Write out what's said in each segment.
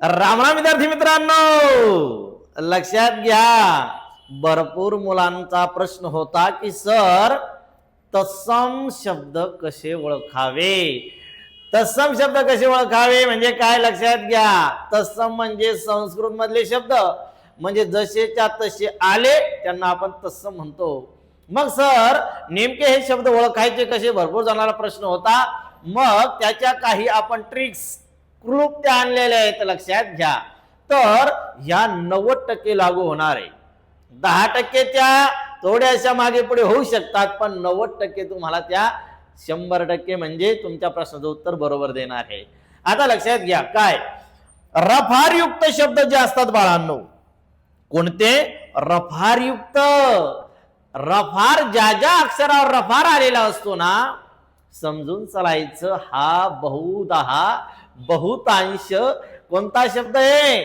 रामराम विद्यार्थी मित्रांनो. लक्षात घ्या भरपूर मुलांचा प्रश्न होता की सर तत्सम शब्द कसे ओळखावे? तत्सम शब्द कसे ओळखावे म्हणजे काय? लक्षात घ्या. तत्सम म्हणजे संस्कृत मधले शब्द. म्हणजे जसेच्या तसे आले त्यांना आपण तत्सम म्हणतो. मग सर नेमके हे शब्द ओळखायचे कसे? भरपूर जाणारा प्रश्न होता. मग त्याच्या काही आपण ट्रिक्स क्लुप्त्या आणलेल्या आहेत लक्षात घ्या. तर या नव्वद टक्के लागू होणार आहे. दहा टक्के त्या थोड्याशा मागे पुढे होऊ शकतात पण नव्वद टक्के तुम्हाला त्या शंभर टक्के म्हणजे तुमच्या प्रश्नाचं उत्तर बरोबर देणार आहे. आता लक्षात घ्या काय? रफारयुक्त शब्द जे असतात बाळांनो कोणते? रफारयुक्त. रफार ज्या ज्या अक्षरावर रफार आलेला असतो ना समजून चालायचं हा बहुदहा बहुतांश कोणता शब्द आहे?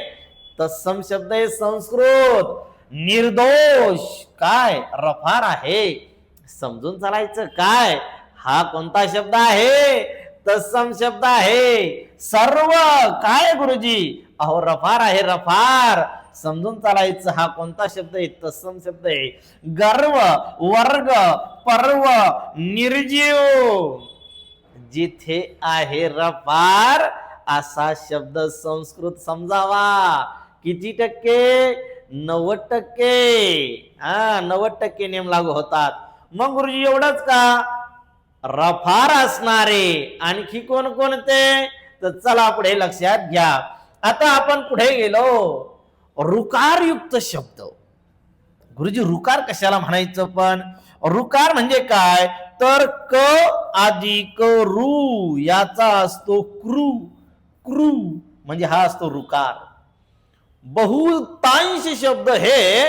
तत्सम शब्द आहे संस्कृत. निर्दोष. काय? रफार आहे. समजून चालायचं काय? हा कोणता शब्द आहे? तत्सम शब्द आहे. सर्व. काय गुरुजी? अहो रफार आहे रफार. समजून चालायचं हा कोणता शब्द आहे? तत्सम शब्द आहे. गर्व वर्ग पर्व निर्जीव. जिथे आहे रफार असा शब्द संस्कृत समजावा. किती टक्के? नव्वद टक्के. हा नव्वद टक्के नियम लागू होतात. मग गुरुजी एवढंच का? रफार असणारे. आणखी कोण कोणते? तर चला पुढे लक्षात घ्या. आता आपण पुढे गेलो. रुकारयुक्त शब्द. गुरुजी रुकार कशाला म्हणायचं पण? रुकार म्हणजे काय? तर क अधिक रू याचा असतो क्रू. क्रू म्हणजे हा असतो रुकार. बहुतांश शब्द हे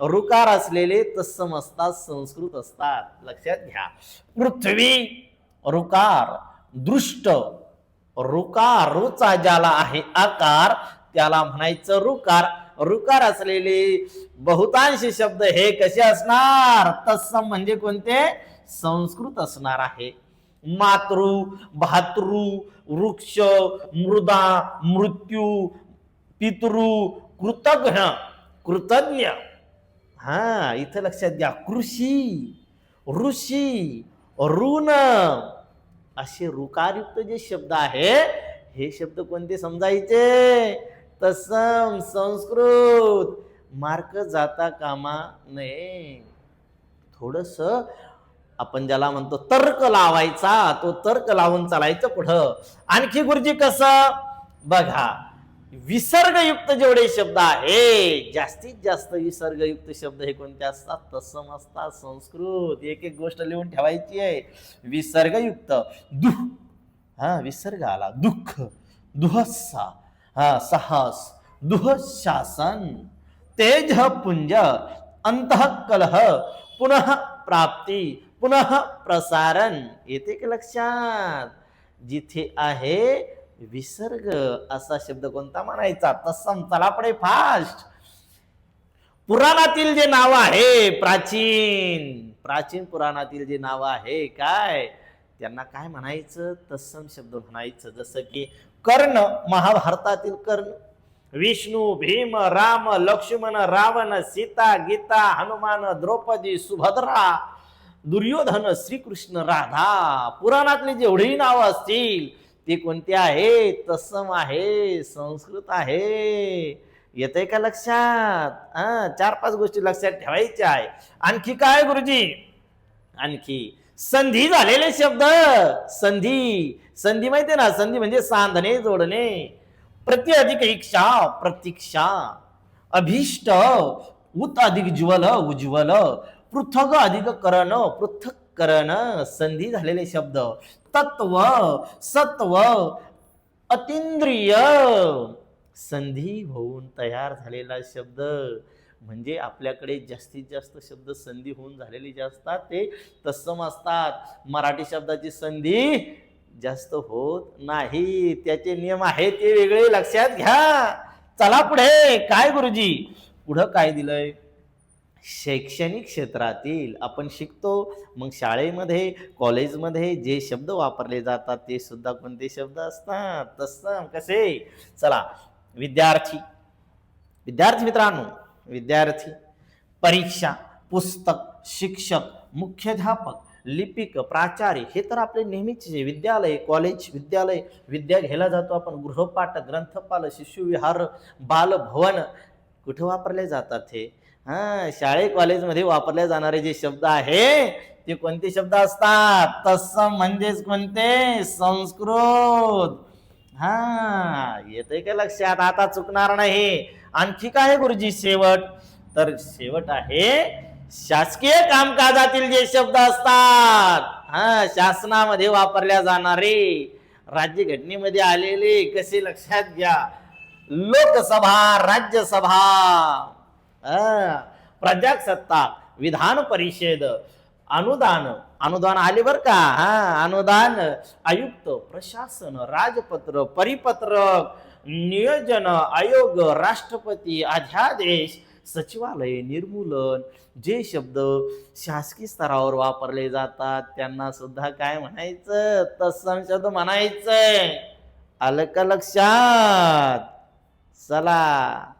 रुकार असलेले तत्सम असतात संस्कृत असतात. लक्षात घ्या. पृथ्वी रुकार दृष्ट रुकार ज्याला आहे आकार त्याला म्हणायचं रुकार. रुकार असलेले बहुतांश शब्द हे कसे असणार? तत्सम म्हणजे कोणते? संस्कृत असणार आहे. मातृ भातृ वृक्ष मृदा मृत्यू पितृ कृतज्ञ कृतज्ञ. हा इथं लक्षात घ्या. कृषी ऋषी ऋण. असे ऋकारयुक्त जे शब्द आहे हे शब्द कोणते समजायचे? तसम संस्कृत. मार्क जाता कामा नये. थोडस आपण ज्याला म्हणतो तर्क लावायचा तो तर्क लावून चालायचं पुढं. आणखी गुरुजी कसं? बघा विसर्गयुक्त जेवढे शब्द आहे जास्तीत जास्त विसर्गयुक्त शब्द हे कोणते असतात? तत्सम असतात संस्कृत. एक एक गोष्ट लिहून ठेवायची आहे. विसर्गयुक्त दुः हा विसर्ग आला. दुःख दुहस्सा. हा साहस दुःशासन तेज पुंज अंत कलह पुनः प्राप्ती पुनः प्रसारण. येते की लक्षात? जिथे आहे विसर्ग असा शब्द कोणता म्हणायचा? तत्सम चला फास्ट पुराणातील जे नाव आहे प्राचीन. प्राचीन पुराणातील जे नाव आहे काय? त्यांना काय म्हणायचं? तत्सम शब्द म्हणायचं. जसं की कर्ण महाभारतातील कर्ण. विष्णू भीम राम लक्ष्मण रावण सीता गीता हनुमान द्रौपदी सुभद्रा. दुर्योधन श्रीकृष्ण राधा पुराणातली जेवढेही नावं असतील ते कोणते आहे? तत्सम आहे संस्कृत आहे. येते का लक्षात? हा चार पाच गोष्टी लक्षात ठेवायच्या आहे. आणखी काय गुरुजी? आणखी. संधी झालेले शब्द. संधी. संधी माहितीये ना? संधी म्हणजे सांधणे जोडणे. प्रति अधिक इच्छा प्रतीक्षा. अभिष्ट. उत अधिक ज्वल उज्ज्वल. पृथग अधिक करण पृथक करण संधी झालेले शब्द. तत्व सत्व अतिंद्रिय संधी होऊन तयार झालेला शब्द. म्हणजे आपल्याकडे जास्तीत जास्त शब्द संधी होऊन झालेले जे असतात ते तत्सम असतात. मराठी शब्दाची संधी जास्त होत नाही. त्याचे नियम आहेत ते वेगळे. लक्षात घ्या. चला पुढे. काय गुरुजी? पुढं काय दिलंय? शैक्षणिक क्षेत्रातील आपण शिकतो मग शाळेमध्ये कॉलेजमध्ये जे शब्द वापरले जातात ते सुद्धा कोणते शब्द असतात? तसं कसे? चला विद्यार्थी. विद्यार्थी मित्रांनो विद्यार्थी परीक्षा पुस्तक शिक्षक मुख्याध्यापक लिपिक प्राचार्य हे तर आपले नेहमीचे विद्यालय कॉलेज विद्यालय विद्या घ्यायला जातो आपण गृहपाठ ग्रंथपाल शिशुविहार बालभवन कुठे वापरले जातात हे? हा शाळे कॉलेजमध्ये वापरले जाणारे जे शब्द आहे ते कोणते शब्द असतात? तत्सम म्हणजेच कोणते? संस्कृत. हा येतंय का लक्षात? आता चुकणार नाही. आणखी काय गुरुजी शेवट? तर शेवट आहे शासकीय कामकाजातील जे शब्द असतात हा शासनामध्ये वापरल्या जाणारे राज्यघटनेमध्ये आलेले कसे लक्षात घ्या? लोकसभा राज्यसभा. प्रजासत्ताक विधान परिषद अनुदान. अनुदान आले बर का? हा अनुदान आयुक्त प्रशासन राजपत्र परिपत्रक नियोजन आयोग राष्ट्रपती अध्यादेश सचिवालय निर्मूलन. जे शब्द शासकीय स्तरावर वापरले जातात त्यांना सुद्धा काय म्हणायचं? तत्सम शब्द म्हणायचंय. आलं का लक्षात चला.